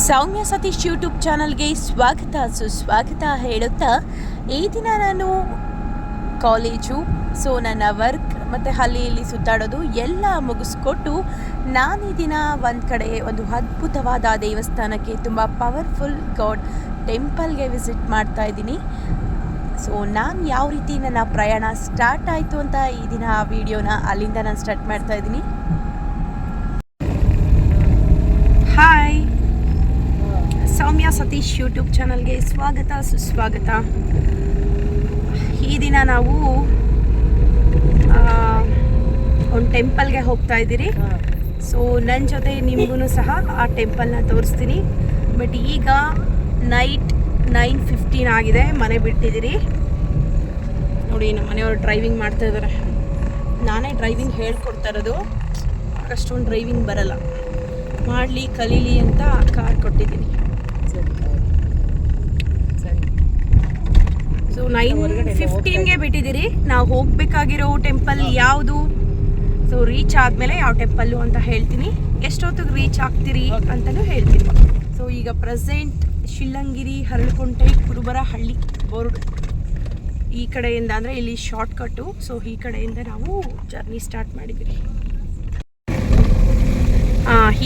ಸೌಮ್ಯ Satish YouTube ಚಾನಲ್ಗೆ ಸ್ವಾಗತ, ಸುಸ್ವಾಗತ ಹೇಳುತ್ತಾ, ಈ ದಿನ ನಾನು ಕಾಲೇಜು, ಸೊ ನನ್ನ ವರ್ಕ್ ಮತ್ತು ಅಲ್ಲಿ ಇಲ್ಲಿ ಸುತ್ತಾಡೋದು ಎಲ್ಲ ಮುಗಿಸ್ಕೊಟ್ಟು ನಾನು ಈ ದಿನ ಒಂದು ಕಡೆ ಒಂದು ಅದ್ಭುತವಾದ ದೇವಸ್ಥಾನಕ್ಕೆ ತುಂಬ ಪವರ್ಫುಲ್ ಗಾಡ್ ಟೆಂಪಲ್ಗೆ ವಿಸಿಟ್ ಮಾಡ್ತಾ ಇದ್ದೀನಿ. ಸೊ ನಾನು ಯಾವ ರೀತಿ ನನ್ನ ಪ್ರಯಾಣ ಸ್ಟಾರ್ಟ್ ಆಯಿತು ಅಂತ ಈ ದಿನ ಆ ವಿಡಿಯೋನ ಅಲ್ಲಿಂದ ನಾನು ಸ್ಟಾರ್ಟ್ ಮಾಡ್ತಾ ಇದ್ದೀನಿ. ಸೌಮ್ಯ ಸತೀಶ್ ಯೂಟ್ಯೂಬ್ ಚಾನಲ್ಗೆ ಸ್ವಾಗತ, ಸುಸ್ವಾಗತ. ಈ ದಿನ ನಾವು ಒಂದು ಟೆಂಪಲ್ಗೆ ಹೋಗ್ತಾ ಇದ್ದೀರಿ. ಸೊ ನನ್ನ ಜೊತೆ ನಿಮಗೂ ಸಹ ಆ ಟೆಂಪಲ್ನ ತೋರಿಸ್ತೀನಿ. ಬಟ್ ಈಗ ನೈಟ್ ನೈನ್ ಫಿಫ್ಟೀನ್ ಆಗಿದೆ, ಮನೆ ಬಿಟ್ಟಿದ್ದೀರಿ. ನೋಡಿ, ನಮ್ಮ ಮನೆಯವರು ಡ್ರೈವಿಂಗ್ ಮಾಡ್ತಾ ಇದ್ದಾರೆ. ನಾನೇ ಡ್ರೈವಿಂಗ್ ಹೇಳ್ಕೊಡ್ತಾ ಇರೋದು. ಅಷ್ಟೊಂದು ಡ್ರೈವಿಂಗ್ ಬರಲ್ಲ. ಮಾಡಲಿ, ಕಲೀಲಿ ಅಂತ ಕಾರ್ ಕೊಟ್ಟಿದ್ದೀನಿ ಸೊ ನೈನ್ ಫಿಫ್ಟೀನ್ಗೆ ಬಿಟ್ಟಿದ್ದೀರಿ. ನಾವು ಹೋಗಬೇಕಾಗಿರೋ ಟೆಂಪಲ್ ಯಾವುದು? ಸೊ ರೀಚ್ ಆದಮೇಲೆ ಯಾವ ಟೆಂಪಲ್ಲು ಅಂತ ಹೇಳ್ತೀನಿ. ಎಷ್ಟೊತ್ತಿಗೆ ರೀಚ್ ಆಗ್ತೀರಿ ಅಂತಲೂ ಹೇಳ್ತೀನಿ. ಸೊ ಈಗ ಪ್ರೆಸೆಂಟ್ ಶಿಲ್ಲಂಗಿರಿ ಕುರುಬರ ಹಳ್ಳಿ ಬೋರ್ಡ್. ಈ ಕಡೆಯಿಂದ ಅಂದರೆ ಇಲ್ಲಿ ಶಾರ್ಟ್ ಕಟ್ಟು ಸೊ ಈ ಕಡೆಯಿಂದ ನಾವು ಜರ್ನಿ ಸ್ಟಾರ್ಟ್ ಮಾಡಿದ್ದೀವಿ.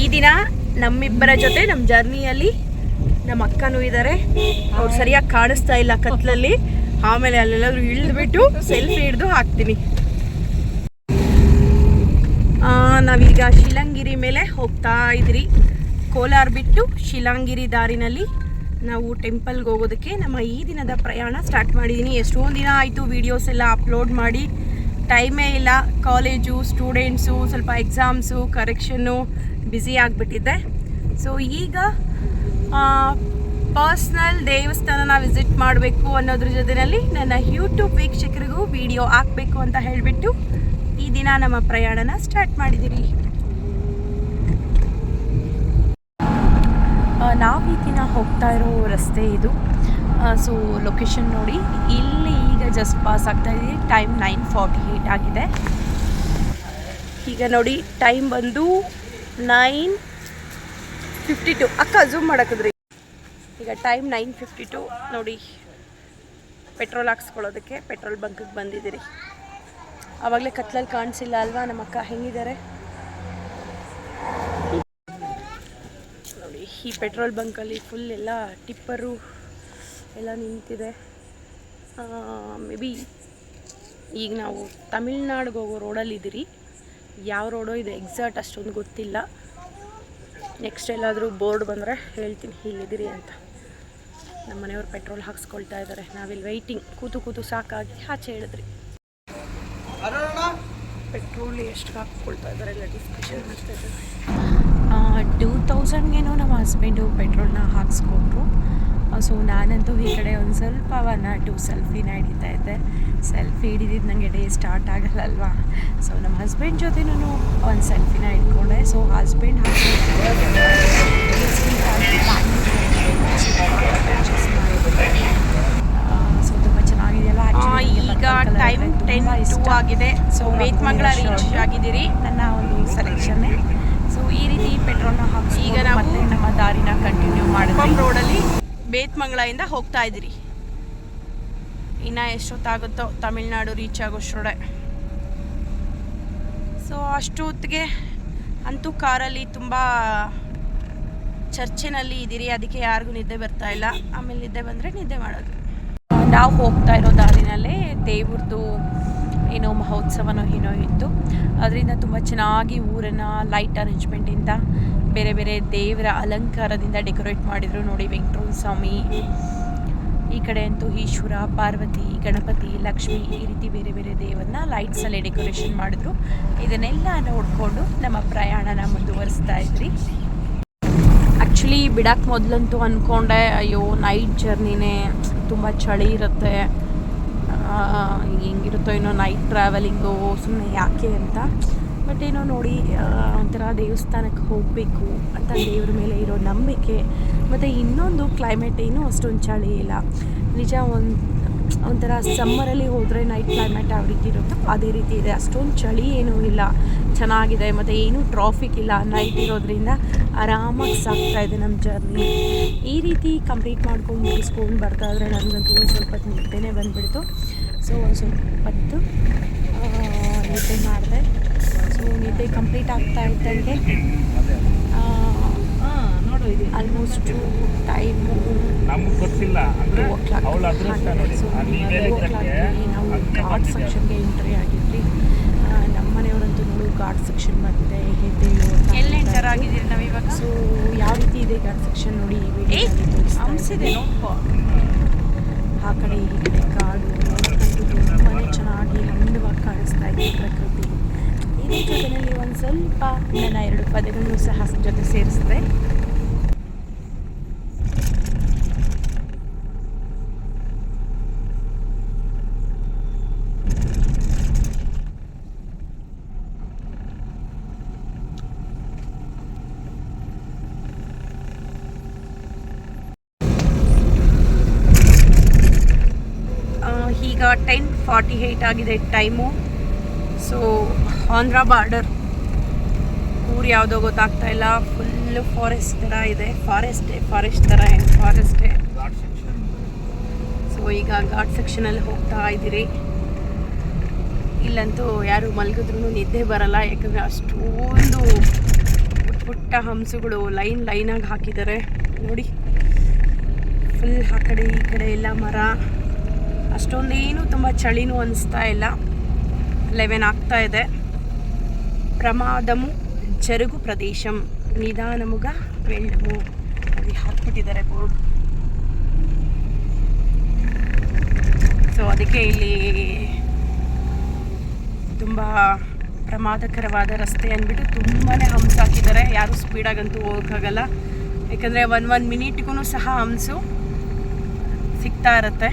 ಈ ದಿನ ನಮ್ಮಿಬ್ಬರ ಜೊತೆ ನಮ್ಮ ಜರ್ನಿಯಲ್ಲಿ ನಮ್ಮ ಅಕ್ಕನೂ ಇದ್ದಾರೆ ಅವ್ರು ಸರಿಯಾಗಿ ಕಾಣಿಸ್ತಾ ಇಲ್ಲ ಕತ್ಲಲ್ಲಿ. ಆಮೇಲೆ ಅಲ್ಲೆಲ್ಲಾದ್ರೂ ಇಳಿದ್ಬಿಟ್ಟು ಸೆಲ್ಫಿ ಹಿಡಿದು ಹಾಕ್ತೀನಿ. ನಾವೀಗ ಶಿಲಂಗಿರಿ ಮೇಲೆ ಹೋಗ್ತಾ ಇದ್ರಿ ಕೋಲಾರ ಬಿಟ್ಟು ಶಿಲಾಂಗಿರಿ ದಾರಿನಲ್ಲಿ ನಾವು ಟೆಂಪಲ್ಗೆ ಹೋಗೋದಕ್ಕೆ ನಮ್ಮ ಈ ದಿನದ ಪ್ರಯಾಣ ಸ್ಟಾರ್ಟ್ ಮಾಡಿದ್ದೀನಿ ಎಷ್ಟೊಂದು ದಿನ ಆಯಿತು ವೀಡಿಯೋಸ್ ಎಲ್ಲ ಅಪ್ಲೋಡ್ ಮಾಡಿ. ಟೈಮೇ ಇಲ್ಲ. ಕಾಲೇಜು ಸ್ಟೂಡೆಂಟ್ಸು ಸ್ವಲ್ಪ ಎಕ್ಸಾಮ್ಸು ಕರೆಕ್ಷನ್ನು ಬ್ಯುಸಿ ಆಗಿಬಿಟ್ಟಿದ್ದೆ. ಸೊ ಈಗ ಪರ್ಸ್ನಲ್ ದೇವಸ್ಥಾನನ ವಿಸಿಟ್ ಮಾಡಬೇಕು ಅನ್ನೋದ್ರ ಜೊತೆಯಲ್ಲಿ ನನ್ನ ಯೂಟ್ಯೂಬ್ ವೀಕ್ಷಕರಿಗೂ ವಿಡಿಯೋ ಹಾಕಬೇಕು ಅಂತ ಹೇಳಿಬಿಟ್ಟು ಈ ದಿನ ನಮ್ಮ ಪ್ರಯಾಣನ ಸ್ಟಾರ್ಟ್ ಮಾಡಿದ್ದೀರಿ ನಾವು ಈ ದಿನ ಹೋಗ್ತಾ ಇರೋ ರಸ್ತೆ ಇದು. ಸೊ ಲೊಕೇಶನ್ ನೋಡಿ, ಇಲ್ಲಿ ಈಗ ಜಸ್ಟ್ ಪಾಸ್ ಆಗ್ತಾ ಇದೆ. ಟೈಮ್ ನೈನ್ ಫಾರ್ಟಿ ಏಯ್ಟ್ ಆಗಿದೆ. ಈಗ ನೋಡಿ ಟೈಮ್ ಬಂದು ನೈನ್ ಫಿಫ್ಟಿ ಟು ಅಕ್ಕ ಝೂಮ್ ಮಾಡಕ್ಕಿದ್ರಿ ಈಗ ಟೈಮ್ ನೈನ್ ಫಿಫ್ಟಿ ಟು ನೋಡಿ ಪೆಟ್ರೋಲ್ ಹಾಕ್ಸ್ಕೊಳ್ಳೋದಕ್ಕೆ ಪೆಟ್ರೋಲ್ ಬಂಕಿಗೆ ಬಂದಿದ್ದೀರಿ. ಆವಾಗಲೇ ಕತ್ಲಲ್ಲಿ ಕಾಣಿಸಿಲ್ಲ ಅಲ್ವಾ? ನಮ್ಮ ಅಕ್ಕ ಹೆಂಗಿದ್ದಾರೆ? ನೋಡಿ, ಈ ಪೆಟ್ರೋಲ್ ಬಂಕಲ್ಲಿ ಫುಲ್ ಎಲ್ಲ ಟಿಪ್ಪರು ಎಲ್ಲ ನಿಂತಿದೆ. ಮೇ ಬಿ ಈಗ ನಾವು ತಮಿಳ್ನಾಡಿಗೆ ಹೋಗೋ ರೋಡಲ್ಲಿದ್ದೀರಿ ಯಾವ ರೋಡೋ ಇದು ಎಕ್ಸಾಕ್ಟ್ ಅಷ್ಟೊಂದು ಗೊತ್ತಿಲ್ಲ. ನೆಕ್ಸ್ಟ್ ಎಲ್ಲಾದರೂ ಬೋರ್ಡ್ ಬಂದರೆ ಹೇಳ್ತೀನಿ, ಇಲ್ಲಿದ್ದೀರಿ ಅಂತ. ನಮ್ಮ ಮನೆಯವರು ಪೆಟ್ರೋಲ್ ಹಾಕ್ಸ್ಕೊಳ್ತಾ ಇದ್ದಾರೆ. ನಾವಿಲ್ಲಿ ವೆಯ್ಟಿಂಗ್ ಕೂತು ಕೂತು ಸಾಕಾಗಿ ಆಚೆ ಹೇಳಿದ್ರಿ. ಪೆಟ್ರೋಲ್ ಎಷ್ಟು ಹಾಕ್ಕೊಳ್ತಾ ಇದ್ದಾರೆ ಎಲ್ಲ ಡಿಸ್ಕಷನ್ ಮಾಡ್ತಾ ಇದ್ದಾರೆ. ಟೂ ತೌಸಂಡ್ಗೇನೋ ನಮ್ಮ ಹಸ್ಬೆಂಡು ಪೆಟ್ರೋಲ್ನ ಹಾಕ್ಸ್ಕೊಟ್ರು. ಸೊ ನಾನಂತೂ ಈ ಕಡೆ ಒಂದು ಸ್ವಲ್ಪ ಅವನ್ನ ಟು ಸೆಲ್ಫಿನ ಹಿಡಿತಾ ಇದ್ದೆ. ಸೆಲ್ಫಿ ಹಿಡಿದಿದ್ದು ನನಗೆ ಡೇ ಸ್ಟಾರ್ಟ್ ಆಗಲ್ಲ ಅಲ್ವಾ ಸೊ ನಮ್ಮ ಹಸ್ಬೆಂಡ್ ಜೊತೆನೂ ಒಂದು ಸೆಲ್ಫಿನ ಹಿಡ್ಕೊಂಡೆ ಸೊ ಹಸ್ಬೆಂಡ್ ಚೆನ್ನಾಗಿದೆಯಲ್ಲ ಈಗ ಟೈಮ್ ಟೆನ್ ಟೂ ಆಗಿದೆ ಸೊ ಬೇತ್ಮಂಗಳ ರೀಚ್ ಆಗಿದ್ದೀರಿ ನನ್ನ ಒಂದು ಸೆಲೆಕ್ಷನ್ ಸೊ ಈ ರೀತಿ ಪೆಟ್ರೋಲ್ನ ಹಾಕಿ ಈಗ ನಾವು ನಮ್ಮ ದಾರಿನ ಕಂಟಿನ್ಯೂ ಮಾಡಿದ್ವಿ. ರೋಡಲ್ಲಿ ಬೇತ್ಮಂಗಳದಿಂದ ಹೋಗ್ತಾ ಇದ್ದೀರಿ ಇನ್ನು ಎಷ್ಟೊತ್ತಾಗುತ್ತೋ ತಮಿಳ್ನಾಡು ರೀಚ್ ಆಗೋಷ್ಟ್ರೊಡೆ ಸೊ ಅಷ್ಟೊತ್ತಿಗೆ ಅಂತೂ ಕಾರಲ್ಲಿ ತುಂಬ ಚರ್ಚೆನಲ್ಲಿ ಇದ್ದೀರಿ, ಅದಕ್ಕೆ ಯಾರಿಗೂ ನಿದ್ದೆ ಬರ್ತಾ ಇಲ್ಲ. ಆಮೇಲೆ ನಿದ್ದೆ ಬಂದರೆ ನಿದ್ದೆ ಮಾಡೋದು. ನಾವು ಹೋಗ್ತಾ ಇರೋ ದಾರಿನಲ್ಲೇ ದೇವ್ರದ್ದು ಏನೋ ಮಹೋತ್ಸವನೋ ಏನೋ ಇತ್ತು. ಅದರಿಂದ ತುಂಬ ಚೆನ್ನಾಗಿ ಊರನ್ನು ಲೈಟ್ ಅರೇಂಜ್ಮೆಂಟಿಂದ ಬೇರೆ ಬೇರೆ ದೇವರ ಅಲಂಕಾರದಿಂದ ಡೆಕೋರೇಟ್ ಮಾಡಿದರು. ನೋಡಿ ವೆಂಕಟರಮಣ ಸ್ವಾಮಿ, ಈ ಕಡೆ ಅಂತೂ ಈಶ್ವರ, ಪಾರ್ವತಿ, ಗಣಪತಿ, ಲಕ್ಷ್ಮಿ ಈ ರೀತಿ ಬೇರೆ ಬೇರೆ ದೇವರನ್ನ ಲೈಟ್ಸಲ್ಲೇ ಡೆಕೋರೇಷನ್ ಮಾಡಿದ್ರು. ಇದನ್ನೆಲ್ಲ ನೋಡಿಕೊಂಡು ನಮ್ಮ ಪ್ರಯಾಣನ ಮುಂದುವರಿಸ್ತಾ ಇದ್ರಿ. ಆ್ಯಕ್ಚುಲಿ ಬಿಡಕ್ಕೆ ಮೊದಲಂತೂ ಅಂದ್ಕೊಂಡೆ ಅಯ್ಯೋ ನೈಟ್ ಜರ್ನಿನೇ ತುಂಬ ಚಳಿ ಇರುತ್ತೆ. ಹೆಂಗಿರುತ್ತೋ ಏನೋ ನೈಟ್ ಟ್ರಾವೆಲಿಂಗು ಸುಮ್ಮನೆ ಯಾಕೆ ಅಂತ. ಬಟ್ ಏನೋ ನೋಡಿ ಒಂಥರ ದೇವಸ್ಥಾನಕ್ಕೆ ಹೋಗಬೇಕು ಅಂತ ದೇವ್ರ ಮೇಲೆ ಇರೋ ನಂಬಿಕೆ. ಮತ್ತು ಇನ್ನೊಂದು ಕ್ಲೈಮೇಟ್ ಏನು ಅಷ್ಟೊಂದು ಚಳಿ ಇಲ್ಲ. ನಿಜ ಒಂದು, ಒಂಥರ ಸಮ್ಮರಲ್ಲಿ ಹೋದರೆ ನೈಟ್ ಕ್ಲೈಮೇಟ್ ಯಾವ ರೀತಿ ಇರುತ್ತೋ ಅದೇ ರೀತಿ ಇದೆ. ಅಷ್ಟೊಂದು ಚಳಿ ಏನೂ ಇಲ್ಲ. ಚೆನ್ನಾಗಿದೆ. ಮತ್ತು ಏನೂ ಟ್ರಾಫಿಕ್ ಇಲ್ಲ. ನೈಟ್ ಇರೋದ್ರಿಂದ ಆರಾಮಾಗಿ ಸಾಕ್ತಾ ಇದೆ ನಮ್ಮ ಜರ್ನಿ. ಈ ರೀತಿ ಕಂಪ್ಲೀಟ್ ಮಾಡ್ಕೊಂಡು ಮುಗಿಸ್ಕೊಂಡು ಬರ್ತಾ ಇದ್ರೆ ನನಗಂತೂ ಒಂದು ಸ್ವಲ್ಪ ಹೊತ್ತು ನಿದ್ದೆನೇ ಬಂದುಬಿಡ್ತು. ಸೊ ಒಂದು ಸ್ವಲ್ಪ ಹೊತ್ತು ನಿದ್ದೆ ಮಾಡಿದೆ. ಸೊ ನಿದ್ದೆ ಕಂಪ್ಲೀಟ್ ಆಗ್ತಾ ಇದ್ದಂಗೆ almost time two o'clock so ಅಲ್ಲಿ ಟೂ ಓ ಹೇಳಿದ್ದಕ್ಕೆ ಕ್ಲಾಕ್ಗೆ ನಾವು ಬಂದಿದೆ ಸೆಕ್ಷನ್ಗೆ ಎಂಟ್ರಿ ಆಗಿದ್ವಿ ಆ, ನಮ್ಮ ಮನೆಯವರಂತೂ ನೋಡು ಘಾಟ್ ಸೆಕ್ಷನ್ ಬಂದಿದೆ ಹೆದ್ದೇಳು ಅಂತ ಎಲ್ಲಿ ಎಂಟರ್ ಹೇಳ್ತಾ ಆಗಿದ್ದೀರಿ ನಾವು ಇವಾಗ ಸೊ ಯಾವ ರೀತಿ ಇದೆ ಘಾಟ್ ಸೆಕ್ಷನ್ ನೋಡಿ ಈ ವಿಡಿಯೋದಲ್ಲಿ ಇದ್ದೀನಿ. ನೋಡ್ಕೋ ಆ ಕಡೆ ಈ ಕಡೆ ಕಾಡು ತುಂಬಾ ಚೆನ್ನಾಗಿ ಅಂದವಾಗಿ ಕಾಣಿಸ್ತಾ ಇದೆ ಪ್ರಕೃತಿ ಇದ್ರ ಜೊತೆಯಲ್ಲಿ ಒಂದು ಸ್ವಲ್ಪ, ನನ್ನ ಎರಡು ಪದಗಳನ್ನು ಸಹ ಜೊತೆ ಸೇರಿಸಿದೆ ಆ, ಈಗ ಟೆನ್ ಫಾರ್ಟಿ ಏಯ್ಟ್ ಆಗಿದೆ ಟೈಮು ಸೊ ಆಂಧ್ರ ಬಾರ್ಡರ್ ಊರು ಯಾವುದೋ ಗೊತ್ತಾಗ್ತಾ ಇಲ್ಲ. ಫುಲ್ಲು ಫಾರೆಸ್ಟ್ ಥರ ಇದೆ. ಫಾರೆಸ್ಟೇ ಫಾರೆಸ್ಟ್ ಥರ ಫಾರೆಸ್ಟೇ ಘಾಟ್ ಸೆಕ್ಷನ್ ಸೊ ಈಗ ಘಾಟ್ ಸೆಕ್ಷನಲ್ಲಿ ಹೋಗ್ತಾ ಇದ್ದೀರಿ. ಇಲ್ಲಂತೂ ಯಾರು ಮಲಗಿದ್ರು ನಿದ್ದೆ ಬರಲ್ಲ. ಯಾಕಂದರೆ ಅಷ್ಟೊಂದು ಪುಟ್ಟ ಹಂಸುಗಳು ಲೈನ್ ಲೈನಾಗಿ ಹಾಕಿದ್ದಾರೆ. ನೋಡಿ. ಫುಲ್ ಆ ಕಡೆ ಈ ಕಡೆ ಎಲ್ಲ ಮರ. ಅಷ್ಟೊಂದೇನು ತುಂಬ ಚಳಿನೂ ಅನಿಸ್ತಾ ಇಲ್ಲ. ಲೆವೆನ್ ಆಗ್ತಾ ಇದೆ. ಪ್ರಮಾದಮು ಜರುಗು ಪ್ರದೇಶಂ. ನಿಧಾನಮುಗ ವೆಳ್ಳಮು ಅಲ್ಲಿ ಹಾಕ್ಬಿಟ್ಟಿದ್ದಾರೆ ಬೋರ್ಡ್ ಸೊ ಅದಕ್ಕೆ ಇಲ್ಲಿ ತುಂಬ ಪ್ರಮಾದಕರವಾದ ರಸ್ತೆ ಅಂದ್ಬಿಟ್ಟು ತುಂಬಾ ಹಂಸು ಹಾಕಿದ್ದಾರೆ. ಯಾರೂ ಸ್ಪೀಡಾಗಂತೂ ಹೋಗೋಕ್ಕಾಗಲ್ಲ. ಯಾಕಂದರೆ ಒನ್ ಒನ್ ಮಿನಿಟ್ಗೂ ಸಹ ಹಂಸು ಸಿಗ್ತಾ ಇರುತ್ತೆ.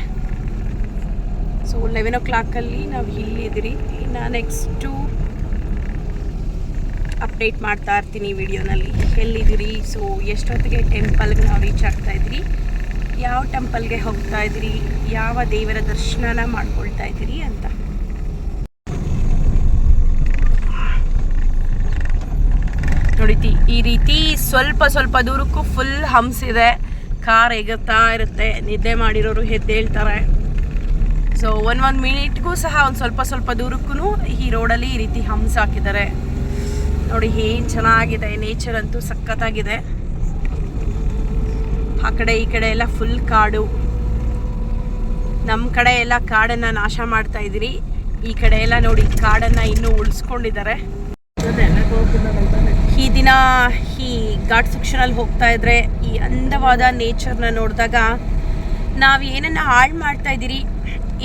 ಸೊ ಲೆವೆನ್ ಓ ಕ್ಲಾಕಲ್ಲಿ ನಾವು ಇಲ್ಲಿದ್ದೀರಿ ಇನ್ನು ನೆಕ್ಸ್ಟು ಅಪ್ಡೇಟ್ ಮಾಡ್ತಾ ಇರ್ತೀನಿ ವಿಡಿಯೋನಲ್ಲಿ. ಎಲ್ಲಿದ್ದೀರಿ? ಸೊ ಎಷ್ಟೊತ್ತಿಗೆ ಟೆಂಪಲ್ಗೆ ನಾವು ರೀಚ್ ಆಗ್ತಾ ಇದ್ದೀರಿ? ಯಾವ ಟೆಂಪಲ್ಗೆ ಹೋಗ್ತಾ ಇದ್ದೀರಿ? ಯಾವ ದೇವರ ದರ್ಶನನ ಮಾಡ್ಕೊಳ್ತಾ ಇದ್ದೀರಿ ಅಂತ. ನೋಡಿತಿ ಈ ರೀತಿ ಸ್ವಲ್ಪ ಸ್ವಲ್ಪ ದೂರಕ್ಕೂ ಫುಲ್ ಹಂಸ್ ಇದೆ. ಕಾರ್ ಎಗರ್ತಾ ಇರುತ್ತೆ. ನಿದ್ದೆ ಮಾಡಿರೋರು ಎದ್ದೇಳ್ತಾರೆ ಸೊ ಒನ್ ಒನ್ ಮಿನಿಟ್ಗೂ ಸಹ ಒಂದು ಸ್ವಲ್ಪ ಸ್ವಲ್ಪ ದೂರಕ್ಕೂ ಈ ರೋಡಲ್ಲಿ ಈ ರೀತಿ ಹಂಸ ಹಾಕಿದ್ದಾರೆ. ನೋಡಿ, ಏನು ಚೆನ್ನಾಗಿದೆ. ನೇಚರ್ ಅಂತೂ ಸಖತ್ತಾಗಿದೆ. ಆ ಕಡೆ ಈ ಕಡೆ ಎಲ್ಲ ಫುಲ್ ಕಾಡು. ನಮ್ಮ ಕಡೆ ಎಲ್ಲ ಕಾಡನ್ನು ನಾಶ ಮಾಡ್ತಾ ಇದ್ದೀರಿ. ಈ ಕಡೆ ಎಲ್ಲ ನೋಡಿ ಕಾಡನ್ನು ಇನ್ನೂ ಉಳಿಸ್ಕೊಂಡಿದ್ದಾರೆ. ಈ ದಿನ ಈ ಘಾಟ್ ಸೆಕ್ಷನಲ್ಲಿ ಹೋಗ್ತಾ ಇದ್ರೆ ಈ ಅಂದವಾದ ನೇಚರ್ನ ನೋಡಿದಾಗ ನಾವು ಏನನ್ನ ಹಾಳು ಮಾಡ್ತಾ ಇದ್ದೀರಿ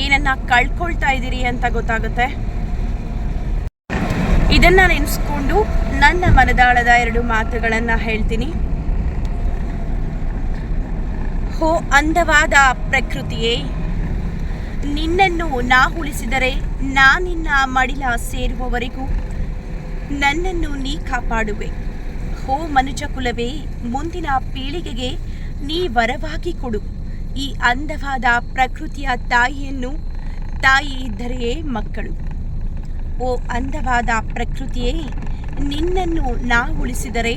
ಏನನ್ನ ಕಳ್ಕೊಳ್ತಾ ಇದ್ದೀರಿ ಅಂತ ಗೊತ್ತಾಗುತ್ತೆ. ಇದನ್ನ ನೆನೆಸ್ಕೊಂಡು ನನ್ನ ಮನದಾಳದ ಎರಡು ಮಾತುಗಳನ್ನು ಹೇಳ್ತೀನಿ. ಹೋ ಅಂದವಾದ ಪ್ರಕೃತಿಯೇ, ನಿನ್ನನ್ನು ನಾ ಉಳಿಸಿದರೆ ನಾನಿನ್ನ ಮಡಿಲ ಸೇರುವವರೆಗೂ ನನ್ನನ್ನು ನೀ ಕಾಪಾಡುವೆ. ಹೋ ಮನುಜ ಕುಲವೇ ಮುಂದಿನ ಪೀಳಿಗೆಗೆ ನೀ ವರವಾಗಿ ಕೊಡು. ಈ ಅಂದವಾದ ಪ್ರಕೃತಿಯ ತಾಯಿಯನ್ನು ತಾಯಿ ಇದ್ದರೆಯೇ ಮಕ್ಕಳು. ಓ ಅಂದವಾದ ಪ್ರಕೃತಿಯೇ, ನಿನ್ನನ್ನು ನಾ ಉಳಿಸಿದರೆ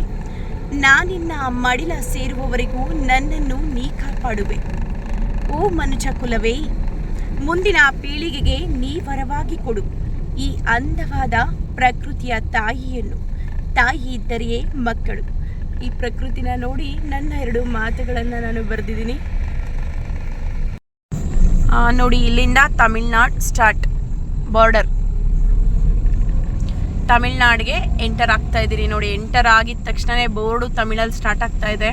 ನಾನಿನ್ನ ಮಡಿಲ ಸೇರುವವರೆಗೂ ನನ್ನನ್ನು ನೀ ಕಾಪಾಡುವೆ. ಓ ಮನುಜ ಕುಲವೇ, ಮುಂದಿನ ಪೀಳಿಗೆಗೆ ನೀ ವರವಾಗಿ ಕೊಡು. ಈ ಅಂದವಾದ ಪ್ರಕೃತಿಯ ತಾಯಿಯನ್ನು ತಾಯಿ ಇದ್ದರೆಯೇ ಮಕ್ಕಳು. ಈ ಪ್ರಕೃತಿನ ನೋಡಿ ನನ್ನ ಎರಡು ಮಾತುಗಳನ್ನು ನಾನು ಬರೆದಿದ್ದೀನಿ. ನೋಡಿ, ಇಲ್ಲಿಂದ ತಮಿಳ್ನಾಡು ಸ್ಟಾರ್ಟ್ ಬಾರ್ಡರ್ ತಮಿಳ್ನಾಡಿಗೆ ಎಂಟರ್ ಆಗ್ತಾ ಇದ್ದೀರಿ. ನೋಡಿ ಎಂಟರ್ ಆಗಿದ ತಕ್ಷಣವೇ ಬೋರ್ಡು ತಮಿಳಲ್ಲಿ ಸ್ಟಾರ್ಟ್ ಆಗ್ತಾ ಇದೆ.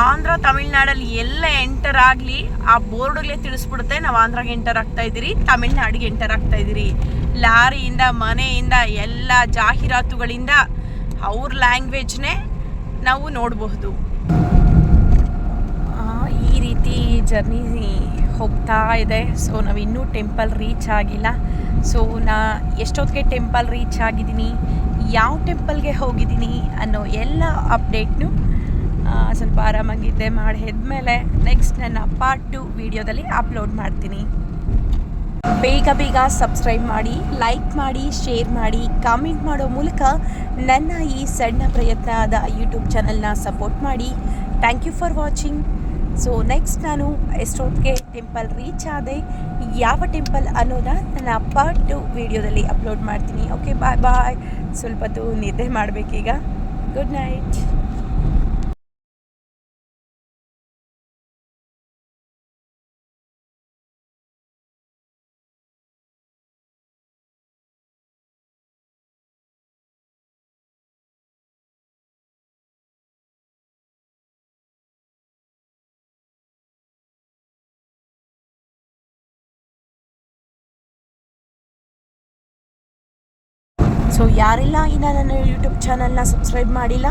ಆಂಧ್ರ ತಮಿಳ್ನಾಡಲ್ಲಿ ಎಲ್ಲ ಎಂಟರ್ ಆಗಲಿ, ಆ ಬೋರ್ಡ್ಗೆ ತಿಳಿಸ್ಬಿಡುತ್ತೆ. ನಾವು ಆಂಧ್ರಾಗೆ ಎಂಟರ್ ಆಗ್ತಾ ಇದ್ದೀರಿ, ತಮಿಳ್ನಾಡಿಗೆ ಎಂಟರ್ ಆಗ್ತಾ ಇದ್ದೀರಿ. ಲಾರಿಯಿಂದ, ಮನೆಯಿಂದ, ಎಲ್ಲ ಜಾಹೀರಾತುಗಳಿಂದ ಅವ್ರ ಲ್ಯಾಂಗ್ವೇಜ್ನೇ ನಾವು ನೋಡಬಹುದು ಈ ರೀತಿ ಜರ್ನಿ ಹೋಗ್ತಾ ಇದೆ. ಸೊ ನಾವು ಇನ್ನೂ ಟೆಂಪಲ್ ರೀಚ್ ಆಗಿಲ್ಲ. ಸೊ ನಾ ಎಷ್ಟೊತ್ತಿಗೆ ಟೆಂಪಲ್ ರೀಚ್ ಆಗಿದ್ದೀನಿ, ಯಾವ ಟೆಂಪಲ್ಗೆ ಹೋಗಿದ್ದೀನಿ ಅನ್ನೋ ಎಲ್ಲ ಅಪ್ಡೇಟ್ನು ಸ್ವಲ್ಪ ಆರಾಮಾಗಿದ್ದೆ ಮಾಡಿ ಹೆದ್ಮೇಲೆ ನೆಕ್ಸ್ಟ್ ನನ್ನ ಪಾರ್ಟ್ ಟು ವೀಡಿಯೋದಲ್ಲಿ ಅಪ್ಲೋಡ್ ಮಾಡ್ತೀನಿ. ಬೇಗ ಬೇಗ ಸಬ್ಸ್ಕ್ರೈಬ್ ಮಾಡಿ ಲೈಕ್ ಮಾಡಿ ಶೇರ್ ಮಾಡಿ ಕಾಮೆಂಟ್ ಮಾಡೋ ಮೂಲಕ ನನ್ನ ಈ ಸಣ್ಣ ಪ್ರಯತ್ನ ಆದ ಯೂಟ್ಯೂಬ್ ಚಾನಲ್ನ ಸಪೋರ್ಟ್ ಮಾಡಿ. Thank you for watching so next ನಾನು ಎಷ್ಟೊತ್ತಿಗೆ ಟೆಂಪಲ್ ರೀಚ್ ಆದೆ, ಯಾವ ಟೆಂಪಲ್ ಅನ್ನೋದ ನನ್ನ ಪಾರ್ಟ್ ಟು ವಿಡಿಯೋದಲ್ಲಿ ಅಪ್ಲೋಡ್ ಮಾಡ್ತೀನಿ. ಓಕೆ ಬಾಯ್ ಬಾಯ್ ಸ್ವಲ್ಪ ನಿದ್ದೆ ಮಾಡಬೇಕೀಗ. ಗುಡ್ ನೈಟ್ ಸೊ ಯಾರೆಲ್ಲ ಇನ್ನು ನನ್ನ ಯೂಟ್ಯೂಬ್ ಚಾನಲ್ನ ಸಬ್ಸ್ಕ್ರೈಬ್ ಮಾಡಿಲ್ಲ?